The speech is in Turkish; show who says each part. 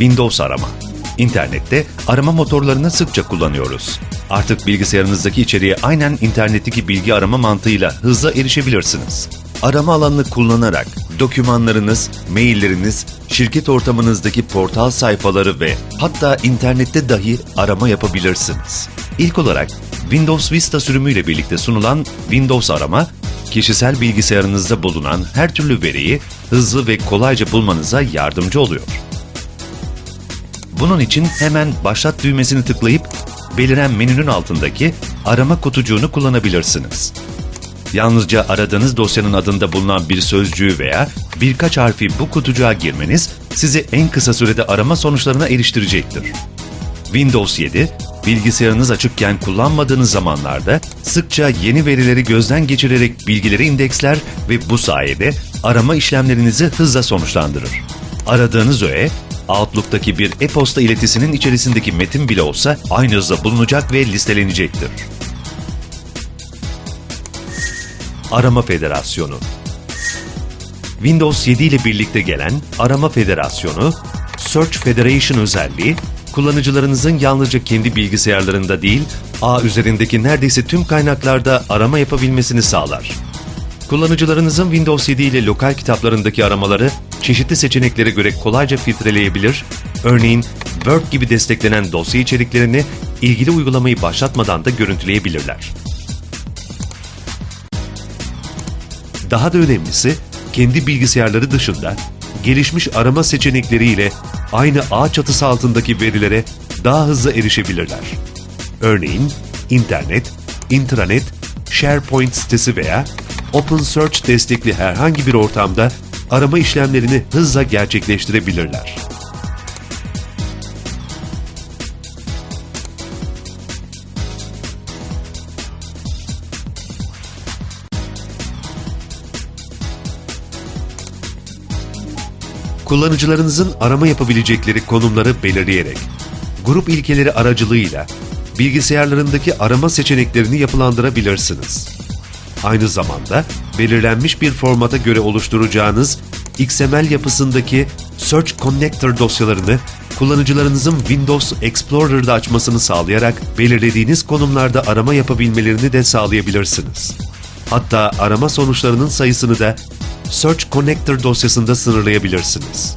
Speaker 1: Windows arama. İnternette arama motorlarını sıkça kullanıyoruz. Artık bilgisayarınızdaki içeriğe aynen internetteki bilgi arama mantığıyla hızla erişebilirsiniz. Arama alanını kullanarak dokümanlarınız, mailleriniz, şirket ortamınızdaki portal sayfaları ve hatta internette dahi arama yapabilirsiniz. İlk olarak Windows Vista sürümüyle birlikte sunulan Windows Arama, kişisel bilgisayarınızda bulunan her türlü veriyi hızlı ve kolayca bulmanıza yardımcı oluyor. Bunun için hemen başlat düğmesini tıklayıp beliren menünün altındaki arama kutucuğunu kullanabilirsiniz. Yalnızca aradığınız dosyanın adında bulunan bir sözcüğü veya birkaç harfi bu kutucuğa girmeniz sizi en kısa sürede arama sonuçlarına eriştirecektir. Windows 7, bilgisayarınız açıkken kullanmadığınız zamanlarda sıkça yeni verileri gözden geçirerek bilgileri indeksler ve bu sayede arama işlemlerinizi hızla sonuçlandırır. Aradığınız öğe, Outlook'taki bir e-posta iletisinin içerisindeki metin bile olsa aynı hızla bulunacak ve listelenecektir. Arama Federasyonu Windows 7 ile birlikte gelen Arama Federasyonu, Search Federation özelliği, kullanıcılarınızın yalnızca kendi bilgisayarlarında değil, ağ üzerindeki neredeyse tüm kaynaklarda arama yapabilmesini sağlar. Kullanıcılarınızın Windows 7 ile lokal kitaplarındaki aramaları çeşitli seçeneklere göre kolayca filtreleyebilir, örneğin Word gibi desteklenen dosya içeriklerini ilgili uygulamayı başlatmadan da görüntüleyebilirler. Daha da önemlisi, kendi bilgisayarları dışında gelişmiş arama seçenekleriyle aynı ağ çatısı altındaki verilere daha hızlı erişebilirler. Örneğin internet, intranet, SharePoint sitesi veya OpenSearch destekli herhangi bir ortamda arama işlemlerini hızla gerçekleştirebilirler. kullanıcılarınızın arama yapabilecekleri konumları belirleyerek, grup ilkeleri aracılığıyla bilgisayarlarındaki arama seçeneklerini yapılandırabilirsiniz. Aynı zamanda belirlenmiş bir formata göre oluşturacağınız XML yapısındaki Search Connector dosyalarını kullanıcılarınızın Windows Explorer'da açmasını sağlayarak belirlediğiniz konumlarda arama yapabilmelerini de sağlayabilirsiniz. Hatta arama sonuçlarının sayısını da Search Connector dosyasında sınırlayabilirsiniz.